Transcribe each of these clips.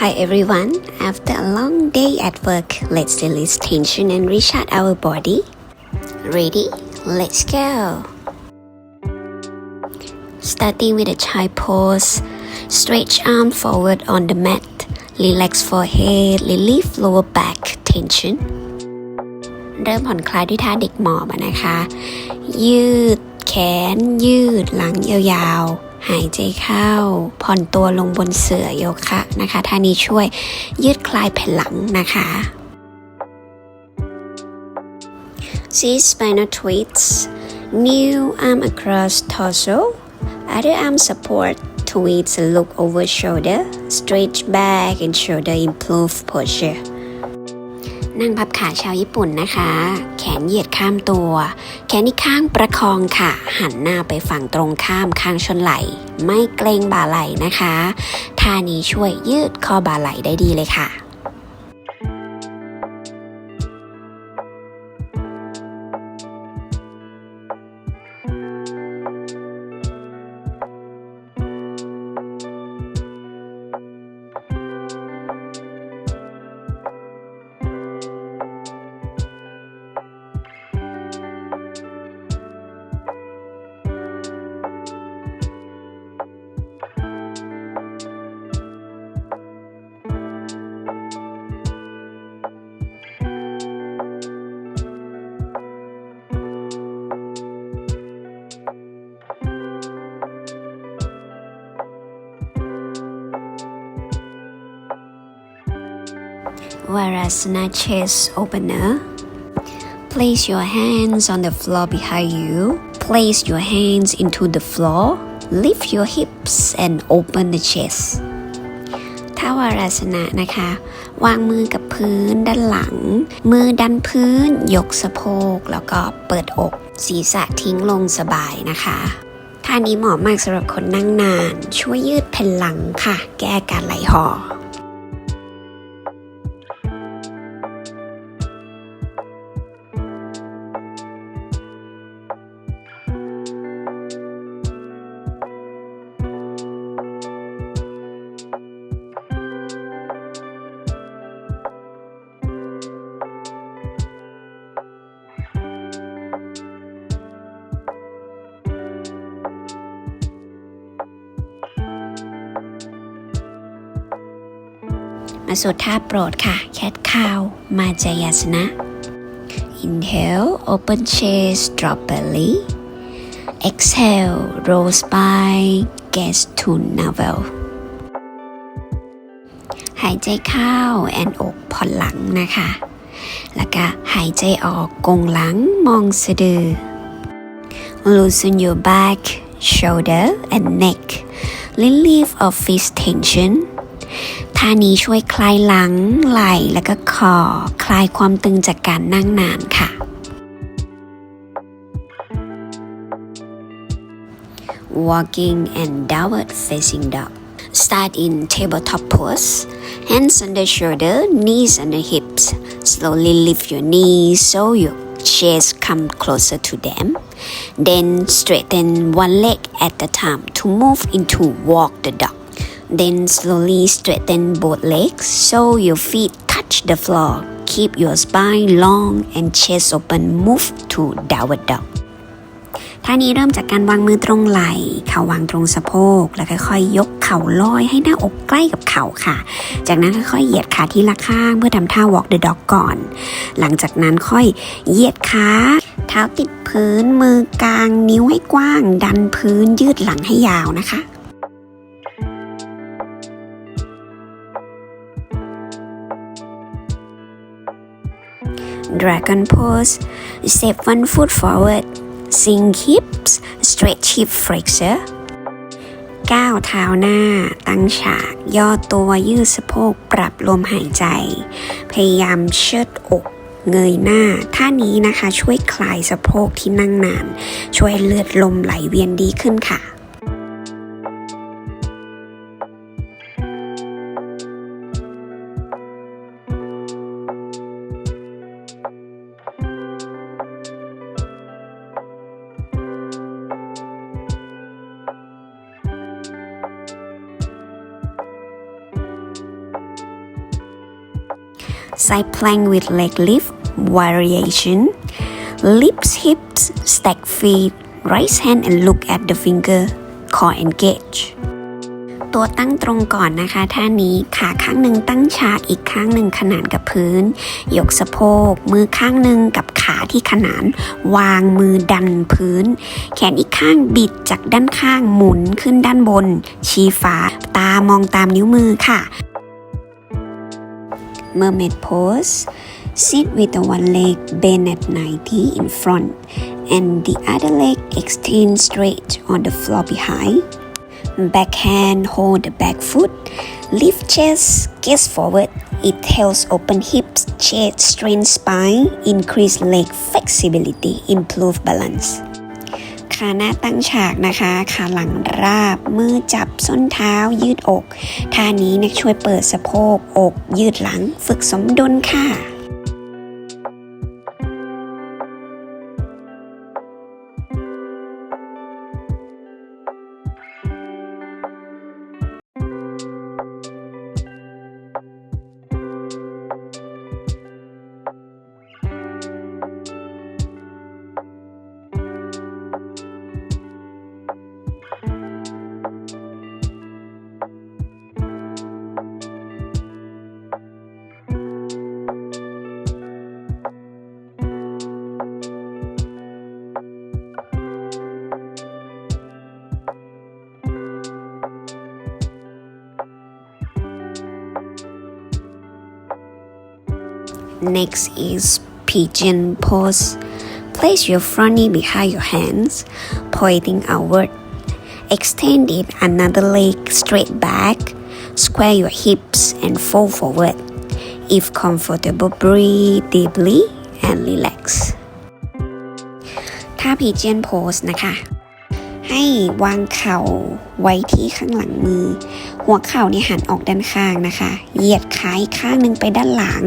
Hi everyone. After a long day at work, let's release tension and recharge our body. Ready? Let's go. Starting with a child pose. Stretch arm forward on the mat. Relax forehead, relieve lower back tension. เริ่มผ่อนคลายด้วยท่าเด็กหมอบอะนะคะ ยืดแขน ยืดหลังยาวๆ หายใจเข้า ผ่อนตัวลงบนเสื่อโยคะนะคะท่านี้ช่วยยืดคลายแผ่นหลังนะคะ See spinal twists new arm across torso other arm support twists look over shoulder stretch back and shoulder improve posture นั่งพับขาชาวญี่ปุ่นนะคะ แขนเหยียดข้ามตัว แขนอีกข้างประคองค่ะ หันหน้าไปฝั่งตรงข้ามข้างชนไหล่ไม่เกรงบ่าไหล่นะคะท่านี้ช่วยยืดข้อบ่าไหล่ได้ดีเลยค่ะ Varasana chest opener. Place your hands on the floor behind you. Place your hands into the floor. Lift your hips and open the chest. ถ้าวาราสนะนะคะ วางมือกับพื้นด้านหลัง มือดันพื้น ยกสะโพก แล้วก็เปิดอก ศีรษะทิ้งลงสบายนะคะท่านี้เหมาะมากสำหรับคนนั่งนาน ช่วยยืดแผ่นหลังค่ะ แก้อาการไหลหอ มาสู่ท่าโปรดค่ะแคทคาวมาจายาสนะ Inhale open chest drop belly Exhale roll spine gaze to navel หายใจเข้าแอนอกผ่อนหลังนะคะ แล้วก็หายใจออกกงหลังมองสะดือ Loosen your back shoulder and neck relieve of fist tension ท่านี้ช่วยคลายหลัง ไหล่แล้วก็คอ คลายความตึงจากการนั่งนานค่ะ Walking and downward facing dog Start in tabletop pose Hands on the shoulder, knees on the hips Slowly lift your knees so your chest come closer to them Then straighten one leg at a time to move into walk the dog Then slowly straighten both legs so your feet touch the floor. Keep your spine long and chest open. Move to downward dog. ท่านี้เริ่มจากการวางมือตรงไหล่เข่าวางตรงสะโพก แล้วค่อยๆยกเข่าลอยให้หน้าอกใกล้กับเข่าค่ะ จากนั้นค่อยๆเหยียดขาทีละข้างเพื่อทำท่า walk the dog ก่อน หลังจากนั้นค่อยเหยียดขาเท้าติดพื้นมือกลางนิ้วให้กว้าง ดันพื้นยืดหลังให้ยาวนะคะ Dragon pose. Step one foot forward. Sink hips. Stretch hip flexor. ก้าวเท้าหน้า ตั้งฉาก ย่อตัวยืดสะโพกปรับลมหายใจ พยายามเชิดอก เงยหน้า ท่านี้นะคะช่วยคลายสะโพกที่นั่งนาน ช่วยเลือดลมไหลเวียนดีขึ้นค่ะ side plank with leg lift variation lips hips stack feet raise hand and look at the finger core engage ตัวตั้งตรงก่อนนะคะท่านี้ขาข้างหนึ่งตั้งฉากอีกข้างหนึ่งขนานกับพื้น ยกสะโพก มือข้างหนึ่งกับขาที่ขนาน วางมือดันพื้น แขนอีกข้างบิดจากด้านข้างหมุนขึ้นด้านบน ชี้ฟ้า ตามองตามนิ้วมือค่ะ Mermaid pose Sit with the one leg bent at 90 in front and the other leg extend straight on the floor behind. Back hand hold the back foot lift chest gaze forward. It helps open hips chest straighten spine increase leg flexibility improve balance ขาหน้าตั้งฉากนะคะขาหลังราบ มือจับส้นเท้ายืดอก ท่านี้นะช่วยเปิดสะโพกอก ยืดหลัง ฝึกสมดุลค่ะ Next is pigeon pose. Place your front knee behind your hands, pointing outward. Extend it another leg straight back. Square your hips and fold forward. If comfortable, breathe deeply and relax. ถ้า pigeon pose นะคะ ให้วางเข่าไว้ที่ข้างหลังมือ หัวเข่านี่หันออกด้านข้างนะคะ เหยียดขาอีกข้างหนึ่งไปด้านหลัง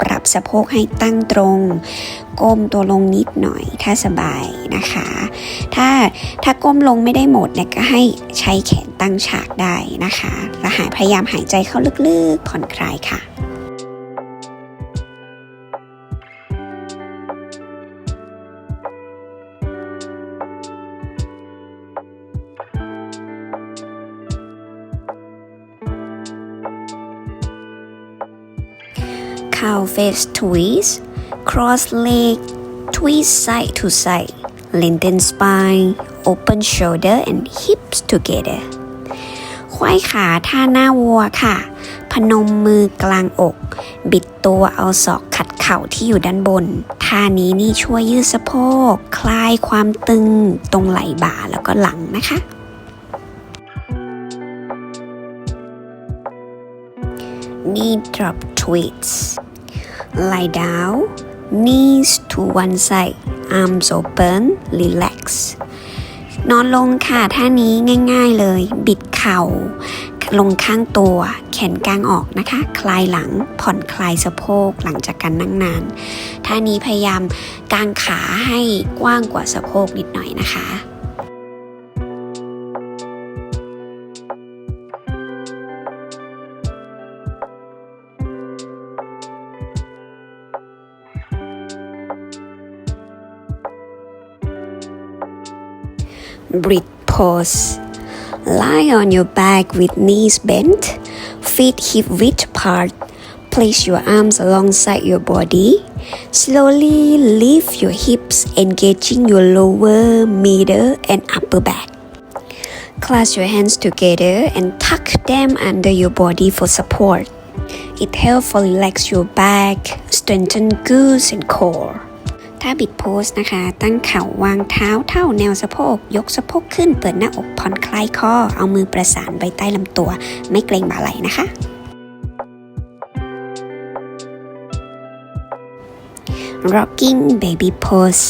ปรับสะโพกให้ตั้งตรง ก้มตัวลงนิดหน่อยถ้าสบายนะคะ ถ้าถ้าก้มลงไม่ได้หมดเนี่ยก็ให้ใช้แขนตั้งฉากได้นะคะและหายพยายามหายใจเข้าลึกๆผ่อนคลายค่ะ cow face twist cross leg twist side to side lengthen spine open shoulder and hips together ควายขาท่าหน้าวัวค่ะ พนมมือกลางอก บิดตัวเอาศอกขัดเข่าที่อยู่ด้านบน ท่านี้นี่ช่วยยืดสะโพก คลายความตึงตรงไหล่บ่าแล้วก็หลังนะคะ knee drop twists lie down knees to one side arms open relax นอนลงค่ะท่านี้ง่ายๆเลย บิดเข่า ลงข้างตัว แขนกลางออกนะคะ คลายหลัง ผ่อนคลายสะโพกหลังจากการนั่งนาน ท่านี้พยายามกางขาให้กว้างกว่าสะโพกนิดหน่อยนะคะ Bridge pause. Lie on your back with knees bent, feet hip width apart. Place your arms alongside your body. Slowly lift your hips, engaging your lower, middle, and upper back. Clasp your hands together and tuck them under your body for support. It helps relax your back, strengthen glutes and core. ถ้าบิดโพสนะคะ ตั้งเข่าวางเท้าเท่าแนวสะโพก ยกสะโพกขึ้น เปิดหน้าอกผ่อนคลายคอ เอามือประสานไว้ใต้ลำตัว ไม่เกรงบ่าไหล่นะคะ Rocking baby pose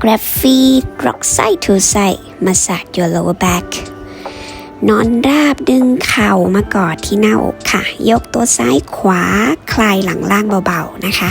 grab feet rock side to side massage your lower back นอนราบดึงเข่ามากอดที่หน้าอกค่ะ ยกตัวซ้ายขวา คลายหลังล่างเบาๆนะคะ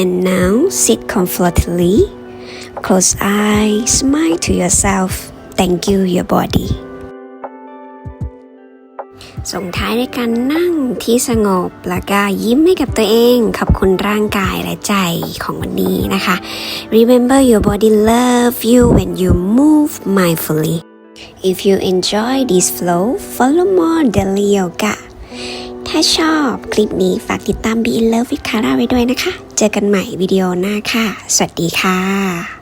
and now sit comfortably close eyes smile to yourself thank you your body ส่งท้ายด้วยการนั่งที่สงบแล้วก็ยิ้มให้กับตัวเอง ขอบคุณร่างกายและใจของวันนี้นะคะ Remember your body love you when you move mindfully If you enjoy this flow follow more daily yoga ถ้าชอบคลิปนี้ฝากติดตาม Be in Love with Kara ไว้ด้วยนะคะ เจอกันใหม่วิดีโอหน้าค่ะ สวัสดีค่ะ